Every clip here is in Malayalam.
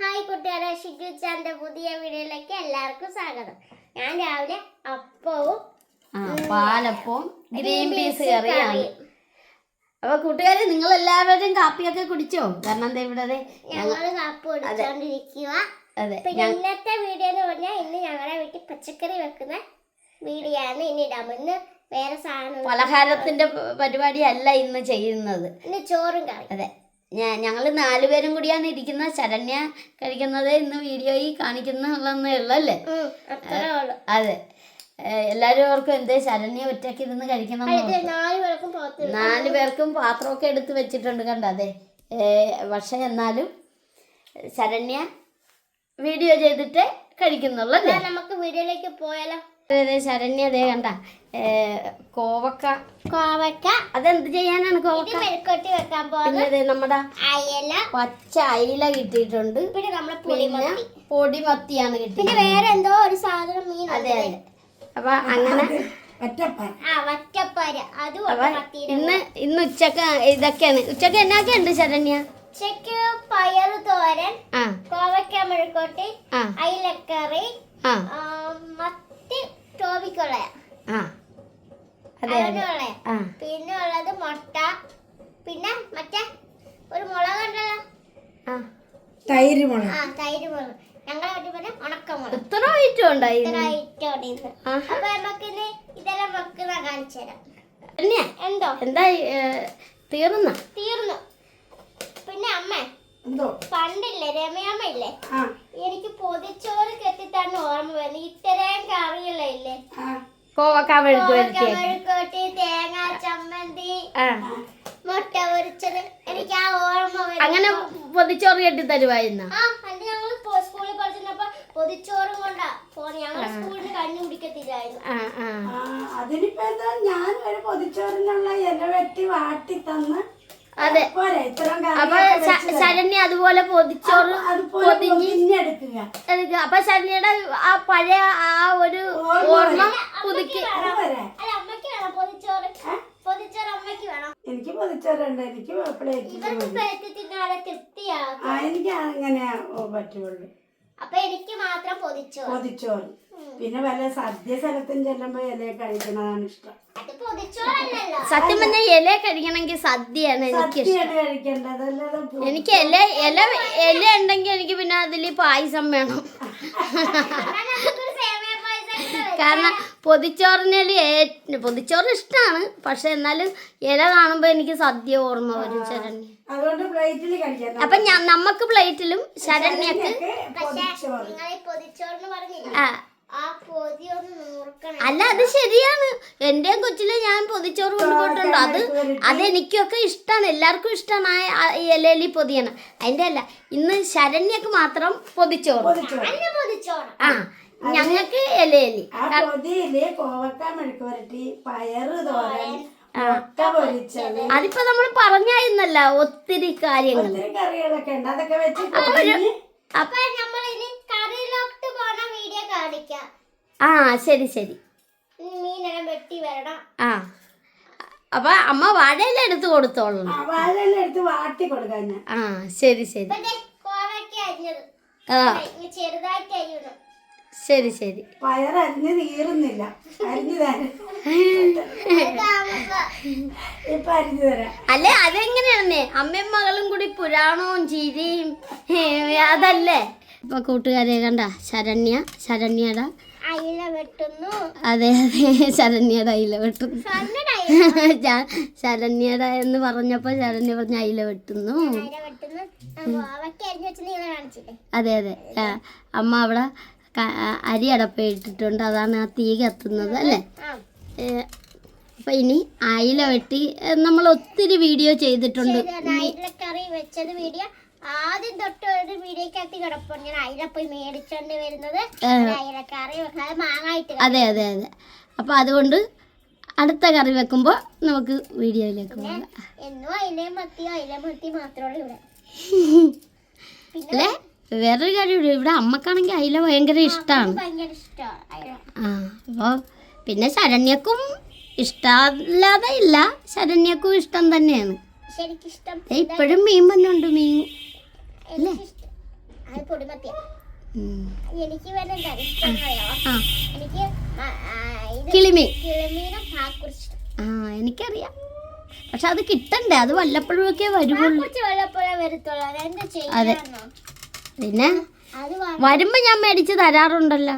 ഹായ് കുട്ടികളെ. ഷിജു ചാന്റെ പുതിയ വീഡിയോയിലേക്ക് എല്ലാവർക്കും സ്വാഗതം. ഞാൻ രാവിലെ അപ്പവും പാലപ്പവും ഗ്രീൻ പീസ് കറിയാണ് അപ്പൊ കൂട്ടുകാരെ നിങ്ങൾ എല്ലാവരും കാപ്പിയൊക്കെ കുടിച്ചോ? കാരണം എന്താ ഇവിടെ ദേ കാപ്പി കുടിച്ചോണ്ടിരിക്കുക ഇന്നത്തെ വീഡിയോ എന്ന് പറഞ്ഞാൽ ഇന്ന് ഞങ്ങളുടെ വീട്ടിൽ പച്ചക്കറി വെക്കുന്ന വീഡിയോ ആണ് ഇനി ഇടാം. ഇന്ന് വേറെ സാധനം പലഹാരത്തിന്റെ പരിപാടി പരിപാടിയല്ല ഇന്ന് ചെയ്യുന്നത്. ഇന്ന് ചോറും കറി അതെ. ഞാൻ ഞങ്ങൾ നാലുപേരും കൂടിയാണ് ഇരിക്കുന്നത് ശരണ്യ കഴിക്കുന്നത് ഇന്ന് വീഡിയോയിൽ കാണിക്കുന്ന ഉള്ളല്ലേ? ഉം, അത്രേ ഉള്ളൂ. അതെ. എല്ലാരും എല്ലാവരും ഓർക്കും എന്ത് ശരണ്യ ഒറ്റയ്ക്ക് ഇരുന്ന് കഴിക്കണം നാലു പേർക്കും പാത്രമൊക്കെ എടുത്ത് വെച്ചിട്ടുണ്ട് കണ്ട? അതെ. പക്ഷെ എന്നാലും ശരണ്യ വീഡിയോ ചെയ്തിട്ട് കഴിക്കുന്നുള്ളൂ നമുക്ക് വീഡിയോയിലേക്ക് പോയാലോ? ശരണ്യ അതേ കണ്ട കോവക്ക. കോവക്ക? അതെന്ത് ചെയ്യാനാണ് കോവക്ക? മെഴുക്കോട്ടി വെക്കാൻ പിന്നെ പോകുന്നത് ദേ നമ്മുടെ അയല. പച്ച അയില കിട്ടിയിട്ടുണ്ട്. പിന്നെ നമ്മളെ പിന്നെ പുളിമത്തി കിട്ടി പിന്നെ കിട്ടിയത്. വേറെ എന്തോ ഒരു സാധനം മീൻ അതെ അതെ. അപ്പൊ അങ്ങനെ ഇന്ന് ഇന്ന് ഉച്ചയ്ക്ക് ഇതൊക്കെയാണ്. ഉച്ചയ്ക്ക് എന്നൊക്കെ ഉണ്ട് ശരണ്യ? ഉച്ചയ്ക്ക് പയർ തോരൻ കോവക്ക മെഴുക്കോട്ടി ആ. അയിലക്കറി ആ ആ, മത്തി ടോപിക്കുള്ളയ ആ അതെ അതെ അതിനുള്ള ആ പിന്നെ ഉള്ളത് മുട്ട. പിന്നെ മറ്റേ ഒരു മുളക് ഉണ്ടല്ലോ. ആ. തൈര് മുളക്. ആ തൈര് മുളക്. ഞങ്ങളെ വീട്ടിൽ പറഞ്ഞ ഉണക്കമുളക് ഇത്ര ഐറ്റം ഉണ്ടായി ഇത്ര ഐറ്റം ഉണ്ട് അപ്പൊ നമുക്ക് ഇതെല്ലാം വെക്കുന്ന കാണിച്ചു തരാം. എന്തോ? എന്താ തീർന്ന? തീർന്നു. പിന്നെ അമ്മ എന്തോ? പണ്ടില്ലേ രമയമ്മ ഇല്ലേ? ആ. എനിക്ക് പൊതിച്ചോറ് കെട്ടിത്താണ് ഓർമ്മ വരുന്നത് ഇത്രയും കറികളെ ഇല്ലേ? ആ. കോവക്ക മെഴുക്ക് വരുത്തിയ തേങ്ങ ചമ്മന്തി മുട്ട പൊരിച്ചത്. എനിക്ക് ആ ഓർമ്മ അങ്ങനെ പൊതിച്ചോറ് കെട്ടി തരുവായിരുന്നു? സ്കൂളിൽ പൊതിച്ചോറും കൊണ്ടാ. പോണെ ഞങ്ങൾ സ്കൂളിൽ കണ്ണു ആ, അതിനിപ്പോ ഞാൻ ഒരു പൊതിച്ചോറിനുള്ള ഇല വെട്ടി വാട്ടി തന്ന് അതെ. അപ്പൊ. ശരണ്യ അതുപോലെ പൊതിച്ചോറ് പൊതിഞ്ഞ് എടുക്കുക. അപ്പൊ ശരണ്യയുടെ ആ പഴയ ആ ഒരു ഓർമ്മ പുതുക്കി അല്ല അമ്മയ്ക്ക് വേണം പൊതിച്ചോറ്. പൊതിച്ചോറ് അമ്മയ്ക്ക് വേണം. എനിക്ക് പൊതിച്ചോറുണ്ട്. എനിക്ക് എനിക്ക് അങ്ങനെ പറ്റുള്ളൂ. അപ്പൊ എനിക്ക് മാത്രം പൊതിച്ചോറ്. പൊതിച്ചോറ്. പിന്നെ വല്ല സദ്യ സ്ഥലത്തും ചെല്ലുമ്പോ ഇല കഴിക്കണതാണ് ഇഷ്ടം. സത്യം പറഞ്ഞാൽ ഇല കഴിക്കണമെങ്കിൽ സദ്യയാണ് എനിക്ക് എനിക്ക് ഇല ഇല ഇല ഉണ്ടെങ്കിൽ എനിക്ക് പിന്നെ അതിൽ പായസം വേണം. കാരണം പൊതിച്ചോറിനേൽ ഏ- പൊതിച്ചോറ് ഇഷ്ടമാണ് പക്ഷെ എന്നാലും ഇല കാണുമ്പോൾ എനിക്ക് സദ്യ ഓർമ്മ വരും ശരണ്യ. അതുകൊണ്ട് പ്ലേറ്റിൽ കഴിക്കാം. അപ്പൊ ഞാൻ നമുക്ക് പ്ലേറ്റിലും ശരണ്യക്ക് ആ, അല്ല അത് ശരിയാണ്. എന്റെ കൊച്ചിലെ ഞാൻ പൊതിച്ചോറ് കൊണ്ടുപോയിട്ടുണ്ട് അത് അതെനിക്കൊക്കെ ഇഷ്ടമാണ് എല്ലാവർക്കും ഇഷ്ടമാണ് ആ ഇലയിൽ പൊതിയണം. അതിന്റെ അല്ല ഇന്ന് ശരണ്യക്ക് മാത്രം പൊതിച്ചോറ്. ആ ഞങ്ങൾക്ക് ഇലയിൽ ആ പൊതിയിൽ കോവക്ക മെഴുക്ക് പുരട്ടി പയറ് തോരൻ മുട്ട പൊരിച്ചത്. അതിപ്പോ നമ്മൾ പറഞ്ഞായിരുന്നല്ല ഒത്തിരി കാര്യങ്ങൾ അതൊക്കെ വെച്ച് അപ്പൊ നമ്മൾ ഇനി കാണിക്കാം. ആ ശരി ശരി. മീനെല്ലാം വെട്ടി വരണം. ആ. അപ്പൊ അമ്മ വാഴയില എടുത്ത് കൊടുത്തോളൂ എടുത്ത് വാട്ടി കൊടുക്കാൻ ആ ശരി ശരി. ശരി ശരി. പയർ അരിഞ്ഞ് തീരുന്നില്ല അരിഞ്ഞു തരാം. ഇതാവുമ്പോ ഇപ്പൊ അരിഞ്ഞു തരാം. അല്ലെ അതെങ്ങനെയാണെന്നേ അമ്മയും മകളും കൂടി പുരാണവും ചിരിയും അതല്ലേ? ഇപ്പൊ കൂട്ടുകാരെ കണ്ട ശരണ്യ ശരണ്യയുടെ വെട്ടുന്നു. അതെ അതെ ശരണ്യയുടെ അയില വെട്ടുന്നു. ശരണ്യട ശരണ്യയുടെ എന്ന് പറഞ്ഞപ്പോ ശരണ്യ പറഞ്ഞ അയില വെട്ടുന്നു. അതെ അതെ. അമ്മ അവിടെ അരി അടപ്പിട്ടിട്ടുണ്ട് അതാണ് ആ തീ കത്തുന്നത് അല്ലേ? അപ്പൊ ഇനി അയില വെട്ടി നമ്മൾ ഒത്തിരി വീഡിയോ ചെയ്തിട്ടുണ്ട്. വെച്ചത് വീഡിയോ. ആദ്യം തൊട്ട് ഒരു മീഡിയക്കകത്ത് കിടപ്പുണ്ട് ഞാൻ അയില പോയി മേടിച്ചോണ്ട് വരുന്നത് അയിലക്കറി വെക്കാതെ മാങ്ങായിട്ട് അതെ അതെ അതെ. അപ്പൊ അതുകൊണ്ട് അടുത്ത കറി വെക്കുമ്പോൾ നമുക്ക് വീഡിയോയിലേക്ക് പോകാം. എന്നും അയിലയും മത്തി അയില മത്തി മാത്രമേ ഇവിടെ. പിന്നെ അല്ലേ? വേറൊരു കാര്യം ഇവിടെ അമ്മക്കാണെങ്കിൽ അയില ഭയങ്കര ഇഷ്ടമാണ് ആ അപ്പോൾ പിന്നെ ശരണ്യക്കും ഇഷ്ടമല്ലാതെ ഇല്ല. ശരണ്യക്കും ഇഷ്ടം തന്നെയാണ്. ഇപ്പോഴും മീൻ വന്നുണ്ട് മീൻ. എനിക്ക് ആ, ഇത് കിളിമീൻ. ആ എനിക്കറിയാം. പക്ഷെ അത് കിട്ടണ്ടേ? അത് വല്ലപ്പോഴൊക്കെ അതെന്താ അതെ. പിന്നെ? വരുമ്പോ ഞാൻ മേടിച്ച് തരാറുണ്ടല്ലോ.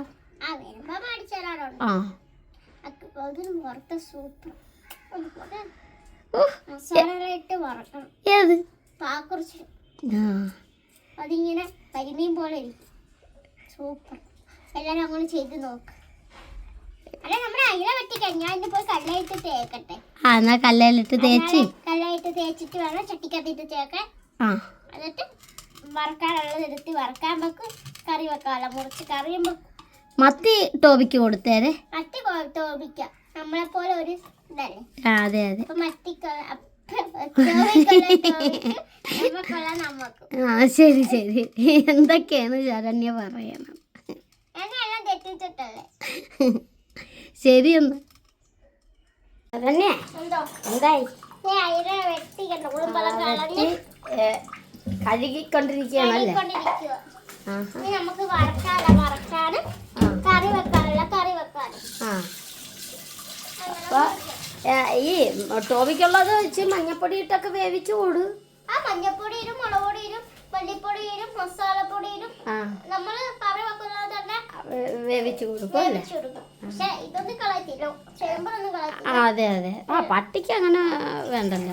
ആ ഏത്? ആ. അതിങ്ങനെ കരിമീൻ പോലെ ഇരിക്കും. സൂപ്പർ. എല്ലാരും അങ്ങനെ ചെയ്ത് നോക്ക്. അല്ല നമ്മുടെ അയില വെട്ടിക്കാൻ ഞാൻ ഇന്ന് പോയി കല്ലായിട്ട് തേക്കട്ടെ. ആ എന്നാ കല്ലയിലിട്ട് തേച്ച്. കല്ലായിട്ട് തേച്ചിട്ട് വേണം ചട്ടിക്കത്തിട്ട് തേക്കാൻ ആ. എന്നിട്ട് വറക്കാനുള്ളത് എടുത്ത് വറക്കാൻ വെക്കും. കറി വെക്കാമല്ലോ മുറിച്ച് കറിയും വെക്കും. മത്തി ടോപിക്ക് കൊടുത്തേരെ. മത്തി കൊ- തോപിക്കാം നമ്മളെ പോലെ ഒരു ഇതല്ലേ? അതെ അതെ. നമുക്ക് ആ ശരി ശരി. എന്തൊക്കെയാണ് ശരണ്യ പറയണം? ശരി എന്തായി? കളഞ്ഞ്. കഴുകിക്കൊണ്ടിരിക്കുകയാണല്ലേ? നമുക്ക് വറക്കാനും കറി വെക്കാനുള്ള കറി വെക്കാനും. ആ. ഈ ടോവിക്കുള്ളത് വെച്ച് മഞ്ഞപ്പൊടി ഇട്ടൊക്കെ വേവിച്ചു കൊടു ആ മഞ്ഞപ്പൊടിയിലും മുളക് പൊടിയിലും മല്ലിപ്പൊടിയിലും മസാലപ്പൊടിയിലും നമ്മൾ കറി വെക്കുന്നത് തന്നെ വേവിച്ചു കൊടുക്കും അല്ലേ? പക്ഷെ ഇതൊന്നും കളയത്തില്ല. ചേമ്പറൊന്നും കളയത്തില്ല. ആ അതെ അതെ. ആ പട്ടിക്ക് അങ്ങനെ വേണ്ടല്ല.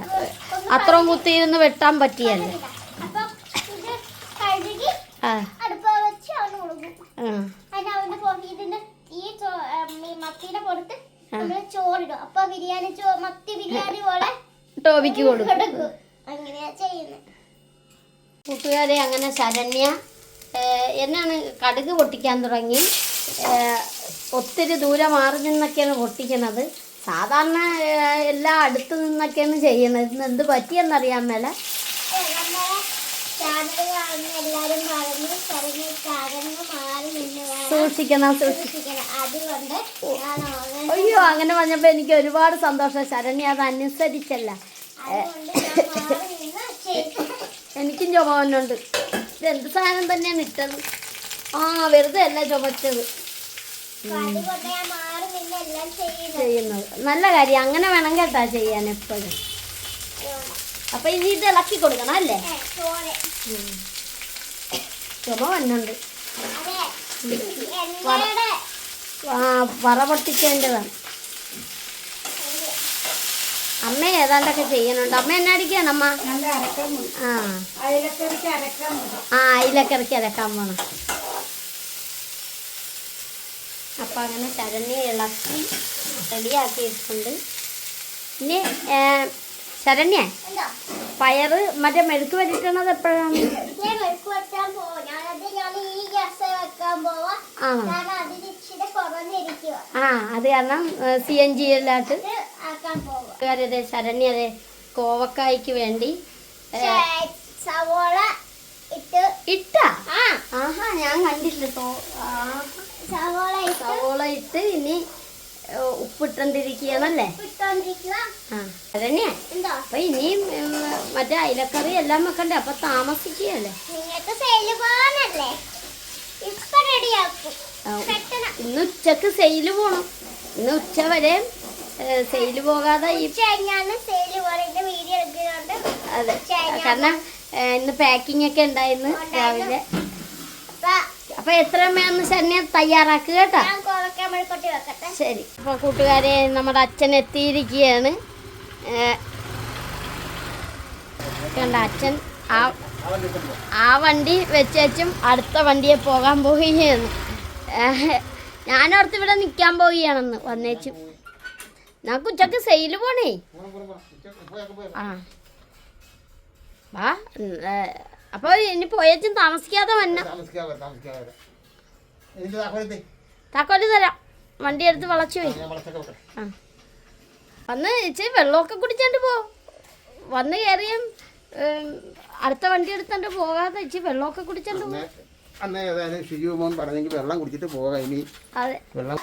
അത്രയും കുത്തിയിരുന്ന് വെട്ടാൻ പറ്റിയല്ലേ? അപ്പൊ ഇത് കഴുകി ആ അടുപ്പ വെച്ച് അവന് കൊടുക്കും ആ അതിന് അവന്റെ പൊ- ഇതിന്റെ ഈ ചോ- ഉം, ഈ മത്തിയുടെ പുറത്ത് നമ്മൾ ചോറിടും അപ്പൊ ബിരിയാണി ചോ മത്തി ബിരിയാണി പോലെ ടോപിക്ക് കൊടുക്കും. കൂട്ടുകാരെ അങ്ങനെ ശരണ്യ എന്നാണ് കടുക് പൊട്ടിക്കാൻ തുടങ്ങി. ഒത്തിരി ദൂരെ മാറി നിന്നൊക്കെയാണ് പൊട്ടിക്കുന്നത്. സാധാരണ എല്ലാ അടുത്ത് നിന്നൊക്കെയാണ് ചെയ്യുന്നത്. ഇന്ന് എന്ത് പറ്റിയെന്നറിയാൻ മേല. സൂക്ഷിക്കണം സൂക്ഷിക്കണം. അയ്യോ അങ്ങനെ പറഞ്ഞപ്പോൾ എനിക്ക് ഒരുപാട് സന്തോഷം. ശരണ്യ അത് അനുസരിച്ചല്ല. എനിക്കും ചുമന്നുണ്ട് ഇത് എന്ത് സാധനം തന്നെയാണ് ഇട്ടത്? ആ വെറുതെ അല്ല ചുമച്ചത്. ചെയ്യുന്നത്. നല്ല കാര്യം. അങ്ങനെ വേണം കേട്ടാ ചെയ്യാൻ എപ്പോഴും. അപ്പൊ ഇനി ഇത് ഇളക്കി കൊടുക്കണം അല്ലേ? ചുമ വന്നുണ്ട് വറ പൊട്ടിക്കേണ്ടതാണ്. അമ്മ ഏതാണ്ടൊക്കെ ചെയ്യണുണ്ട്. അമ്മ എന്നാ അടിക്കാണ് അമ്മ ആ. ആ അയിലക്കറിക്ക് അരക്കാൻ പോണം. അപ്പം അങ്ങനെ ശരണ്യ ഇളക്കി റെഡിയാക്കിയിട്ടുണ്ട് ഇനി ഏ, ശരണ്യ പയറ് മറ്റേ മെഴുക്ക് വരിട്ടണത് എപ്പോഴാണ്? ആ അത് കാരണം സി എൻ ജി എല്ലാട്ട് ശരണ്യ പോവാ. കൂട്ടുകാരതെ ശരണ്യതെ കോവക്കായ്ക്ക് വേണ്ടി സവോള ഇട്ട്. ഇട്ട? ആഹാ ഞാൻ കണ്ടില്ല. സവോള ഇട്ട്. സവോള ഇട്ട് ഇനി ഉപ്പിട്ടോണ്ടിരിക്കുകയാണല്ലേ? ശരണ്യ എന്താ? അപ്പൊ ഇനിയും മറ്റേ അയിലക്കറി എല്ലാം വെക്കണ്ടേ? അപ്പൊ താമസിക്കുകയല്ലേ? നിങ്ങൾക്ക് ഇന്ന് ഉച്ചയ്ക്ക് സെയിൽ പോണം. ഇന്ന് ഉച്ച വരെ സെയിൽ പോകാതെ അതെ. കാരണം ഇന്ന് പാക്കിംഗ് ഒക്കെ ഉണ്ടായിരുന്നു രാവിലെ. അപ്പൊ എത്ര മേന്ന് ശനിയെ തയ്യാറാക്കുക കേട്ടോ? ശരി. അപ്പൊ കൂട്ടുകാരെ നമ്മുടെ അച്ഛൻ എത്തിയിരിക്കുകയാണ്. കണ്ട അച്ഛൻ ആ ആ വണ്ടി വെച്ചേച്ചും അടുത്ത വണ്ടിയെ പോകാൻ പോവുകയാണ് ഞാനോർത്ത് ഇവിടെ നിൽക്കാൻ പോവുകയാണെന്ന് വന്നേച്ചും. നമുക്ക് ഉച്ചയ്ക്ക് സെയിൽ പോണേ? ആ. വാ അപ്പോൾ ഇനി പോയേച്ചും താമസിക്കാതെ വന്ന. താക്കോൽ തരാം. വണ്ടി എടുത്ത് വളച്ചു പോയി. വന്ന് ഇച്ചിരി വെള്ളമൊക്കെ കുടിച്ചോണ്ട് പോ. വന്ന് കയറിയും അടുത്ത വണ്ടി എടുത്തോണ്ട് പോകാതെ ഇച്ചിരി വെള്ളമൊക്കെ കുടിച്ചോണ്ട് അന്ന് അന്ന് ഏതായാലും ഷിജു മോൻ പറഞ്ഞെങ്കിൽ വെള്ളം കുടിച്ചിട്ട് പോകാം ഇനി. അതെ. വെള്ളം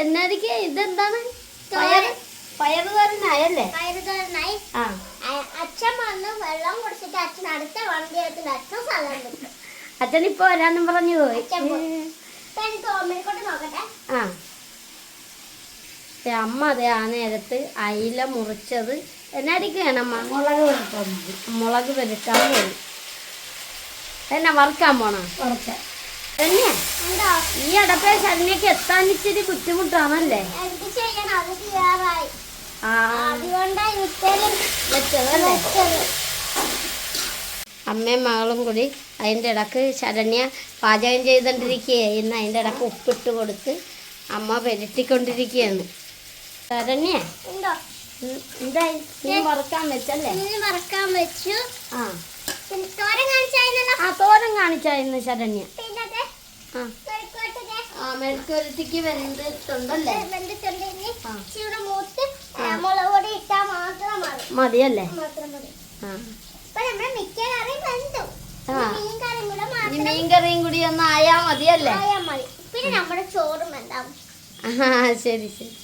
എന്നായിരിക്കും ഇതെന്താണ്? അച്ഛൻ വന്ന് വെള്ളം കുടിച്ചിട്ട് അച്ഛൻ അടുത്ത വണ്ടി എടുത്തിട്ട് അച്ഛൻ സ്ഥലം വിട്ടു അച്ഛൻ ഇപ്പൊ വരാനും പറഞ്ഞു പോയി. ആ. അമ്മ അതെ ആ നേരത്ത് അയില മുറിച്ചത് എന്നാടിക്കുകയാണ് അമ്മ? മുളക് വരുത്താൻ മുളക് പോയി. എന്നാ വറുക്കാൻ പോണോ? തന്നെ? ഈ അടപ്പേ ശരണ്യക്ക് എത്താൻ ഇച്ചിരി ബുദ്ധിമുട്ടാണല്ലേ? അമ്മയും മകളും കൂടി അതിന്റെ ഇടയ്ക്ക് ശരണ്യ പാചകം ചെയ്തുകൊണ്ടിരിക്കുകയായിരുന്നു അതിന്റെ ഇടയ്ക്ക് ഉപ്പിട്ട് കൊടുത്ത് അമ്മ പെരട്ടിക്കൊണ്ടിരിക്കുകയാണ് ശരണ്യ? നീ വെച്ചല്ലേ? വെച്ചു. ആ. തോരൻ കാണിച്ചായിരുന്നല്ലോ. ആ തോരൻ കാണിച്ചായിരുന്നു ശരണ്യ. ആ. മെഴുക്കുരുത്തിക്ക് വെന്തിട്ടുണ്ടല്ലേ? മുളക് പൊടി ഇട്ടാൽ മാത്രം മതി. മതിയല്ലേ. മീൻ കറിയും കൂടെ ഒന്ന് ആയാ മതിയല്ലേ? പിന്നെ നമ്മുടെ ചോറും എന്താവും ശരി ശരി.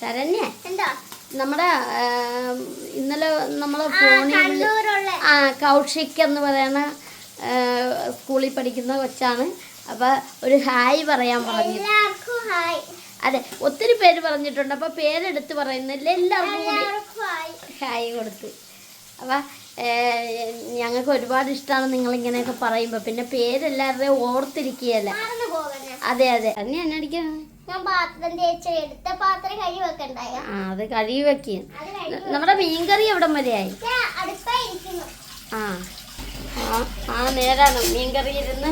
ശരണ്യ. എന്താ? നമ്മുടെ ഇന്നലെ നമ്മളെ ഫോണിൽ ആ കൗഷിക് എന്ന് പറയുന്ന സ്കൂളിൽ പഠിക്കുന്ന കൊച്ചാണ്. അപ്പോൾ ഒരു ഹായ് പറയാൻ പറഞ്ഞു. അതെ ഒത്തിരി പേര് പറഞ്ഞിട്ടുണ്ട്. അപ്പോൾ പേരെടുത്ത് പറയുന്നില്ല എല്ലാവർക്കും കൂടി ഹായ്. കൊടുത്ത്. അപ്പം ഞങ്ങൾക്ക് ഒരുപാട് ഇഷ്ടമാണ് നിങ്ങളിങ്ങനെയൊക്കെ പറയുമ്പോൾ പിന്നെ പേരെല്ലാവരുടെയും ഓർത്തിരിക്കുകയല്ല? അതെ അതെ. അങ്ങനെ എന്നടിക്കണം ഞാൻ പാത്രം തേച്ച് എടുത്ത പാത്രം കഴുകി വെക്കണ്ടായ? ആ അത് കഴുകി വെക്കി. നമ്മുടെ മീൻകറി എവിടം വരെയായി ആ ആ നേരാണ് മീൻകറി ഇരുന്ന്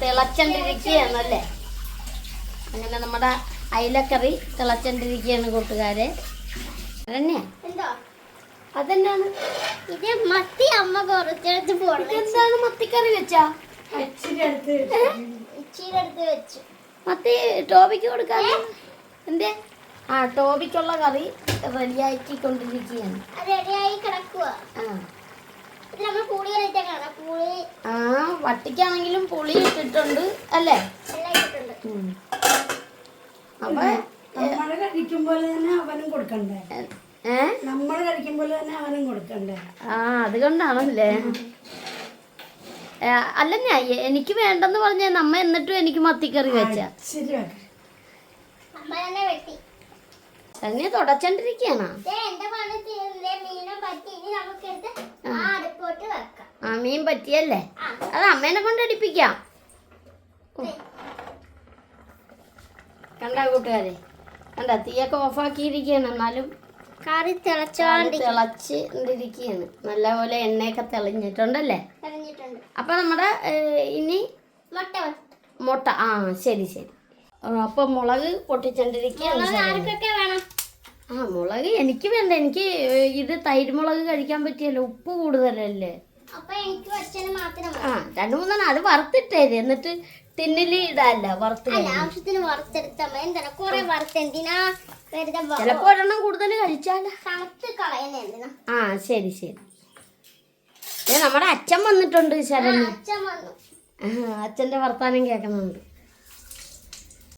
തിളച്ചണ്ടിരിക്കുകയാണല്ലേ അങ്ങനെ നമ്മുടെ അയിലക്കറി തിളച്ചണ്ടിരിക്കുകയാണ് കൂട്ടുകാരെ. അതന്നെ എന്തോ? അതെന്നാണ്? ഇത് മത്തി അമ്മ കുറച്ചെടുത്ത് എന്താണ് മത്തിക്കറി വെച്ചാ? ഇച്ചിരി അടുത്ത് വെച്ചു. മത്തി ടോബിക്ക് കൊടുക്കാതെ എന്തേ? ആ ടോബിക്കുള്ള കറി റെഡിയാക്കിക്കൊണ്ടിരിക്കുകയാണ്. റെഡിയായി കിടക്കുക ആ. ഇത് നമ്മൾ പുളി കളിച്ചേക്കാണ് പുളി ആ വട്ടിക്കാണെങ്കിലും പുളി ഇട്ടിട്ടുണ്ട് അല്ലേ? എല്ലാം ഇട്ടിട്ടുണ്ട്. ഉം. അപ്പൊ നമ്മൾ കഴിക്കും പോലെ തന്നെ അവനും കൊടുക്കണ്ടേ? ഏ നമ്മൾ കഴിക്കും പോലെ തന്നെ അവനും കൊടുക്കണ്ടേ? ആ അതുകൊണ്ടാണല്ലേ അല്ല ഞാൻ എനിക്ക് വേണ്ടെന്ന് പറഞ്ഞ നമ്മ എന്നിട്ടും എനിക്ക് മത്തിക്കറി വെച്ച. തന്നെ തുടച്ചോണ്ടിരിക്കണോ ആ. അടുപ്പോട്ട് വെക്കാം. ആ മീൻ പറ്റിയല്ലേ? അത് അമ്മേനെ കൊണ്ട് അടിപ്പിക്കാം. കണ്ട കൂട്ടുകാരെ? കണ്ട തീയൊക്കെ ഓഫാക്കിയിരിക്കുകയാണ് എന്നാലും കറി തിളച്ചോണ്ടിരിക്കുകയാണ് നല്ലപോലെ എണ്ണയൊക്കെ തെളിഞ്ഞിട്ടുണ്ടല്ലേ? തെളിഞ്ഞിട്ടുണ്ട്. അപ്പൊ നമ്മുടെ ഇനി മുട്ട മുട്ട. ആ ശരി ശരി. അപ്പൊ മുളക് പൊട്ടിച്ചോണ്ടിരിക്കുകയാണ് ആ മുളക് എനിക്ക് വേണ്ട. എനിക്ക് ഇത് തൈര് മുളക് കഴിക്കാൻ പറ്റിയല്ലോ. ഉപ്പ് കൂടുതലല്ലേ? ആ രണ്ടു മൂന്നെണ്ണം അത് വറുത്തിട്ടേ എന്നിട്ട് ടിന്നിൽ ഇതല്ല വറുത്ത് അല്ല ആവശ്യത്തിന് വറുത്തെടുത്താ മതി. എന്തിനാ കുറെ വറുത്ത് എന്തിനാ വെറുതെ വ- ചിലപ്പോ ഒരെണ്ണം കൂടുതൽ കഴിച്ചാല. തണുത്ത് കളയുന്ന എന്തിനാ? ആ ശരി ശരി. ഏ നമ്മുടെ അച്ഛൻ വന്നിട്ടുണ്ട് ആ, ശരണ്യ അച്ഛൻ വന്നു. ആ, അച്ഛന്റെ വർത്താനം കേൾക്കുന്നുണ്ട്.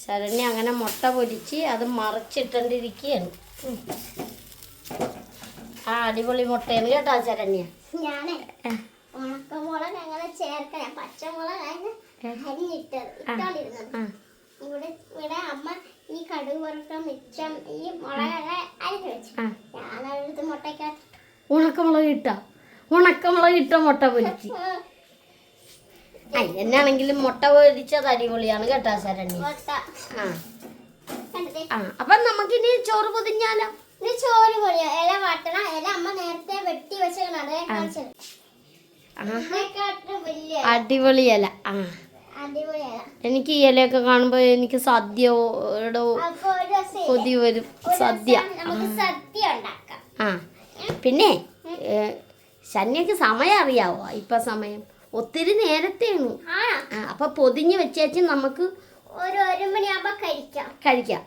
ശരണ്യ അങ്ങനെ മുട്ട പൊരിച്ച് അത് മറിച്ചിട്ടോണ്ടിരിക്കുകയാണ്. ഉം. ആ അടിപൊളി മുട്ടയാണ് കേട്ടോ ശരണ്യ. ഞാനേ ഉണക്കമുളക് അങ്ങനെ ചേർക്കണം പച്ചമുളക് അതിന് അരിഞ്ഞിട്ടത് ഇട്ടോണ്ടിരുന്നത്. ഇവിടെ ഇവിടെ അമ്മ ഈ കടുക് വറുക്കാൻ മിച്ചം ഈ മുളക് അരിഞ്ഞു വെച്ചു. ആ. ഞാനടുത്ത് മുട്ടയ്ക്കകത്ത് ഉണക്കമുളക് ഇട്ട? ഉണക്കമുളക് ഇട്ട മുട്ട പൊരിച്ച്? എന്നാണെങ്കിലും മുട്ട പൊരിച്ചത് അടിപൊളിയാണ് കേട്ടോ മുട്ട. ആ. അപ്പൊ നമുക്കിനി ചോറ് പൊതിഞ്ഞാലോ? ഇനി ചോറ് പൊടിയോ ഇല വാട്ടണം. ഇല അമ്മ നേരത്തെ വെട്ടി വെച്ചത് അടിപൊളിയല്ല ആ. എനിക്ക് ഈ ഇലയൊക്കെ കാണുമ്പോൾ എനിക്ക് സദ്യ കൊതി വരും. സദ്യ. ആ. പിന്നെ ശനിയൊക്കെ സമയം അറിയാവോ? ഇപ്പൊ സമയം. ഒത്തിരി നേരത്തെയാണ് അപ്പൊ പൊതിഞ്ഞ് വെച്ചേച്ച് നമുക്ക് കഴിക്കാം.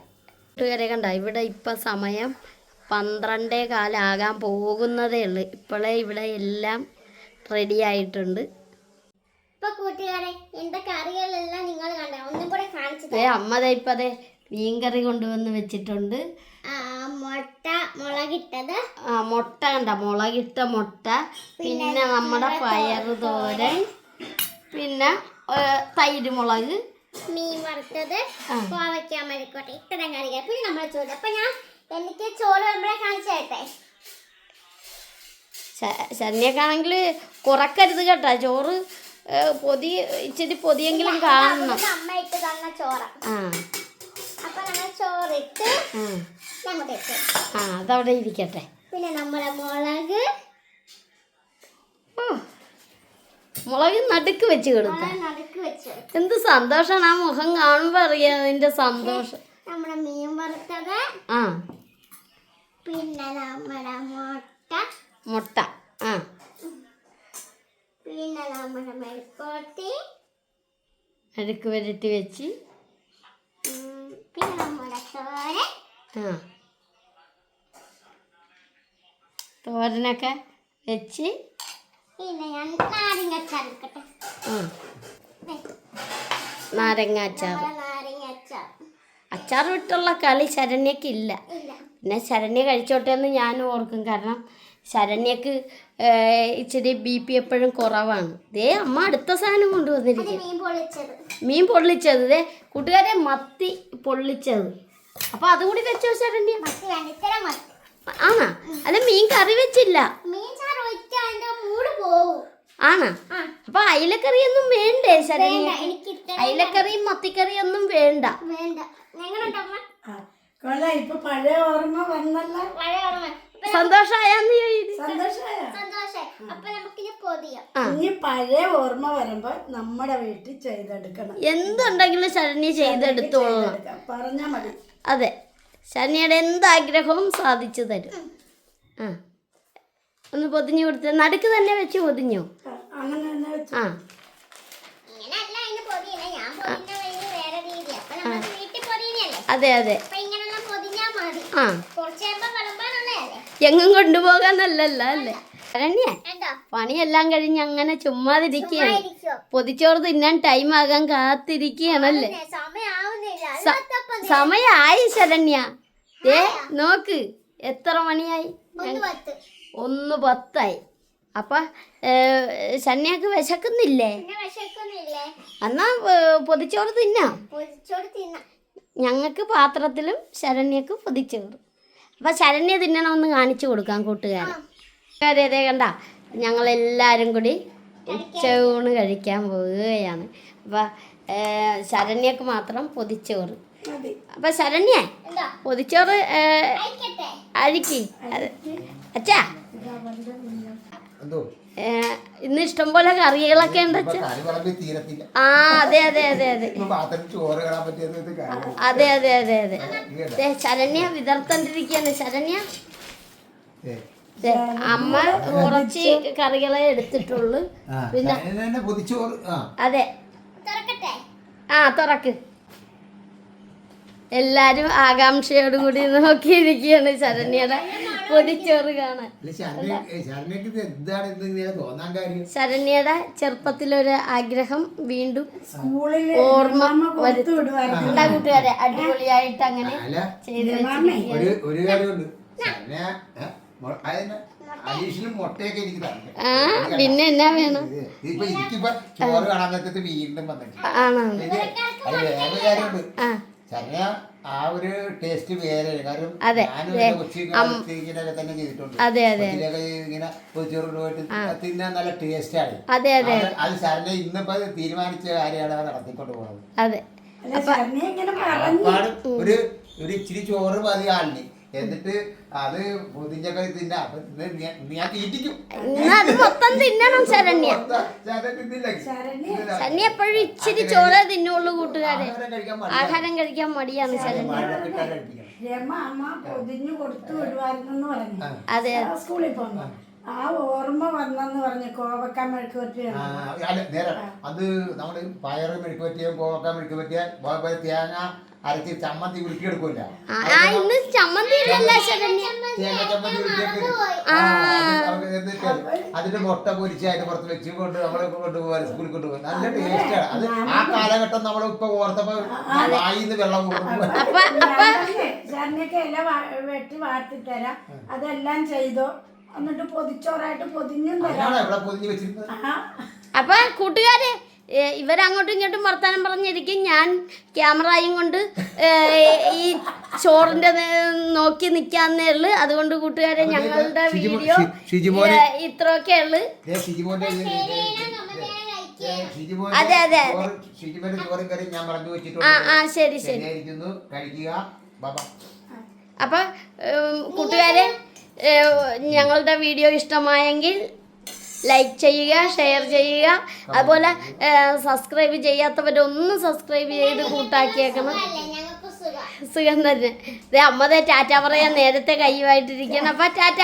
കൂട്ടുകാരെ കണ്ട? ഇവിടെ ഇപ്പൊ സമയം പന്ത്രണ്ടേ കാലാകാൻ പോകുന്നതേ ഉള്ളു. ഇപ്പോഴേ ഇവിടെ എല്ലാം റെഡി ആയിട്ടുണ്ട്. ഇപ്പൊ കൂട്ടുകാരെ എന്റെ കറികളെല്ലാം നിങ്ങൾ കണ്ട? ഒന്നും കൂടെ കാണിച്ചു അമ്മ ദേ ഇപ്പൊ അതെ മീൻകറി കൊണ്ടുവന്ന് വെച്ചിട്ടുണ്ട്. മുട്ട മുളകിട്ടത്. ആ മുട്ട കണ്ട? മുളകിട്ട മുട്ട പിന്നെ നമ്മുടെ പയർ തോരൻ. പിന്നെ തൈര് മുളക്. മീൻ വറുത്തത്. ആ. കോവയ്ക്ക മരിക്കോട്ടെ. ഇത്രയും കറികൾ. പിന്നെ നമ്മളെ ചോറ്. അപ്പൊ ഞാൻ എനിക്ക് ചോറ് നമ്മളെ കാണിച്ചേട്ടെ ശ- ശരണ്യക്കാണെങ്കിൽ കുറക്കരുത് കേട്ടോ. ചോറ് പൊതി ഇച്ചിരി പൊതിയെങ്കിലും കാണണം. അമ്മ ഇട്ട് തന്ന ചോറ. ആ. അപ്പൊ നമ്മൾ ചോറിട്ട് ആ. അതവിടെ ഇരിക്കട്ടെ. പിന്നെ നമ്മുടെ മുളക്. മുളക് നടുക്ക് വെച്ച് വെച്ച് എന്ത് സന്തോഷമാണ് ആ മുഖം കാണുമ്പോൾ അറിയാം അതിന്റെ സന്തോഷം. നമ്മുടെ മീൻ വറുത്തത്. ആ. പിന്നെ നമ്മുടെ മുട്ട. മുട്ട. ആ. പിന്നെ നമ്മുടെ മെഴുക്കോട്ടി നടുക്ക് വരട്ടി വെച്ച്. പിന്നെ നമ്മുടെ തോരൻ. ആ. തോരനൊക്കെ വെച്ച്. പിന്നെ ഞാൻ നാരങ്ങ അച്ചാർ എടുക്കട്ടെ ആ. നാരങ്ങ അച്ചാർ. നാരങ്ങ അച്ചാർ. അച്ചാർ വിട്ടുള്ള കളി ശരണ്യക്കില്ല ഇല്ല. പിന്നെ ശരണ്യ കഴിച്ചോട്ടെ എന്ന് ഞാൻ ഓർക്കും. കാരണം ശരണ്യക്ക് ഇച്ചിരി ബി പി എപ്പോഴും കുറവാണ്. ദേ അമ്മ അടുത്ത സാധനം കൊണ്ടുവന്നിരിക്കും മീൻ പൊള്ളിച്ചത്. ദേ കൂട്ടുകാരെ മത്തി പൊള്ളിച്ചത്. അപ്പൊ അതുകൂടി വെച്ചോ ശരണ്യ. മത്തി രണ്ടിത്തര മത്തി ആണാ? അല്ല മീൻ കറി വെച്ചില്ല. ആണാ? അപ്പൊ അപ്പൊ അയിലക്കറിയൊന്നും വേണ്ടേ ശരണ്യ? വേണ്ട എനിക്ക് ഇത്ര അയിലക്കറിയും മത്തിക്കറിയൊന്നും വേണ്ട. വേണ്ട. ആ, കൊള്ളാം. ഇപ്പൊ പഴയ ഓർമ്മ വന്നല്ല. പഴയ ഓർമ്മ. ഇപ്പൊ സന്തോഷായെന്ന് ചോദിച്ചു സന്തോഷമായ സന്തോഷായി. അപ്പൊ നമുക്കിനി പൊതിയാം. ഇനി പഴയ ഓർമ്മ വരുമ്പോ നമ്മുടെ വീട്ടിൽ ചെയ്തെടുക്കണം. എന്തുണ്ടെങ്കിലും ശരണി ചെയ്തെടുത്തോളണം ചെയ്തെടുക്കാം. പറഞ്ഞാ മതി. അതെ. ശരണിയുടെ എന്താഗ്രഹവും സാധിച്ചു തരും. ആ. ഒന്ന് പൊതിഞ്ഞു കൊടുത്ത്. നടുക്ക് തന്നെ വെച്ച് പൊതിഞ്ഞു? ആ, അങ്ങനെ തന്നെ വെച്ച്. ആ. ഇങ്ങനെയല്ല അതിന് പൊതിയല്ല ഞാൻ വേറെ രീതി അപ്പൊ നമ്മൾ വീട്ടിൽ അതെ അതെ. അപ്പൊ ആ. എങ്ങും കൊണ്ടുപോകാന്നല്ലേ അല്ലേ? ശരണ്യ പണിയെല്ലാം കഴിഞ്ഞ് അങ്ങനെ ചുമ്മാതിരിക്കുകയാണ് പൊതിച്ചോറ് തിന്നാൻ ടൈം ആകാൻ കാത്തിരിക്കുകയാണല്ലേ സമയമായി ശരണ്യ. ഏ നോക്ക് എത്ര മണിയായി? ഒന്ന് പത്ത്. ഒന്ന് പത്തായി. അപ്പൊ ശനിയാക്ക് വിശക്കുന്നില്ലേ? എന്നാ പൊതിച്ചോറ് തിന്ന. ഞങ്ങൾക്ക് പാത്രത്തിലും ശരണ്യക്ക് പൊതിച്ചോറ് അപ്പൊ ശരണ്യ തിന്നണമെന്ന് കാണിച്ചു കൊടുക്കാം കൂട്ടുകാരൻ അതെ അതെ കണ്ട? ഞങ്ങളെല്ലാവരും കൂടി ഉച്ചയൂണ് കഴിക്കാൻ പോവുകയാണ്. അപ്പൊ ശരണ്യക്ക് മാത്രം പൊതിച്ചോറ് അപ്പൊ ശരണ്യ എന്താ? പൊതിച്ചോറ് അരിക്ക്. അത്. അച്ഛാ. ഇന്ന് ഇഷ്ടംപോലെ കറികളൊക്കെ ഉണ്ട് ആ അതെ അതെ അതെ അതെ. അതെ അതെ അതെ അതെ. ദേ, ശരണ്യ വിതർത്തണ്ടിരിക്കുകയാണ് ശരണ്യ? അമ്മ കുറച്ച് കറികളെ എടുത്തിട്ടുള്ളു. പിന്നെ അതെ. ആ തുറക്ക്. എല്ലാരും ആകാംക്ഷയോട് കൂടി നോക്കിയിരിക്കുകയാണ് ശരണ്യയുടെ പൊതിച്ചോറ് കാണാൻ. ശരണ്യയുടെ ചെറുപ്പത്തിലൊരു ആഗ്രഹം വീണ്ടും സ്കൂളിൽ ഓർമ്മ കൂട്ടുകാരെ അടിപൊളിയായിട്ട് അങ്ങനെ ചെയ്ത് പിന്നെ എന്നാ വേണം? ആണോ? ആ ഒരു ടേസ്റ്റ് വേറെ കാരണം അതെ, അതെ, അതെ. ഇങ്ങനെ പോയിട്ട് തിന്നാൻ നല്ല ടേസ്റ്റ് ആണ്. അതെ അതെ. അത് ശരണ്യ ഇന്നിപ്പോ തീരുമാനിച്ച കാര്യമാണ് നടത്തിക്കൊണ്ട് പോകുന്നത്. അതെ. ഒരു ഒരു ഇച്ചിരി ചോറ് മതി ആളിന്. എന്നിട്ട് അത് പൊതിഞ്ഞൊക്കെ തിന്നാ. തീറ്റിക്കും. അത് മൊത്തം തിന്നണം ശരണ്യ. എപ്പോഴും ഇച്ചിരി ചോറ് തിന്നുള്ളൂ കൂട്ടുകാരെ. ആഹാരം കഴിക്കാൻ മടിയാണ്. ശരണ്യ രമ അമ്മ പൊതിഞ്ഞു കൊടുത്തു വിടുവായിരുന്നു പറഞ്ഞു. അതെ. ആ സ്കൂളിൽ പോകുന്നു ആ ഓർമ്മ വന്നെന്ന് പറഞ്ഞു കോവക്ക മെഴുക്ക് പറ്റിയ ആ, അല്ല നേരെ അത് നമ്മൾ പയറ് മെഴുക്ക് പറ്റിയ കോവക്ക മെഴുക്ക് പറ്റിയ കോവക്ക തേങ്ങ അരച്ച് ചമ്മന്തി ഉരുക്കിയെടുക്കൂല. ഇന്ന് ചമ്മന്തി അതിന്റെ മുട്ട പൊരിച്ച് അതിന്റെ പുറത്ത് വെച്ച് കൊണ്ട് നമ്മളെ കൊണ്ടുപോകാൻ സ്കൂളിൽ കൊണ്ടുപോകാൻ നല്ല ടേസ്റ്റാണ് അത് ആ കാലഘട്ടം നമ്മൾ ഇപ്പൊ ഓർത്തപ്പോ വായിന്ന് വെള്ളം വെട്ടി വാട്ടിത്തരാം അതെല്ലാം ചെയ്തോ. എന്നിട്ട് പൊതിച്ചോറായിട്ട് പൊതിഞ്ഞു തരാം. വെച്ചിരുന്നത്? അപ്പൊ കൂട്ടുകാരെ ഇവരങ്ങോട്ടും ഇങ്ങോട്ടും വർത്തമാനം പറഞ്ഞിരിക്കും. ഞാൻ ക്യാമറയും കൊണ്ട് ഈ ചോറിന്റെ നോക്കി നിൽക്കാന്നേ ഉള്ളു. അതുകൊണ്ട് കൂട്ടുകാരെ ഞങ്ങളുടെ വീഡിയോ ഇത്രയൊക്കെ ഉള്ളു. അതെ, അതെ, ആ വെച്ചിട്ടുണ്ട്. ആ ശരി ശരി. അപ്പൊ കൂട്ടുകാരെ ഞങ്ങളുടെ വീഡിയോ ഇഷ്ടമായെങ്കിൽ ലൈക്ക് ചെയ്യുക ഷെയർ ചെയ്യുക. അതുപോലെ സബ്സ്ക്രൈബ് ചെയ്യാത്തവരൊന്നും സബ്സ്ക്രൈബ് ചെയ്ത് കൂട്ടാക്കിയേക്കണം. സുഖം. തന്നെ. ദേ അമ്മതെ ടാറ്റ പറയാൻ നേരത്തെ കൈവായിട്ടിരിക്കണം അപ്പൊ ടാറ്റ.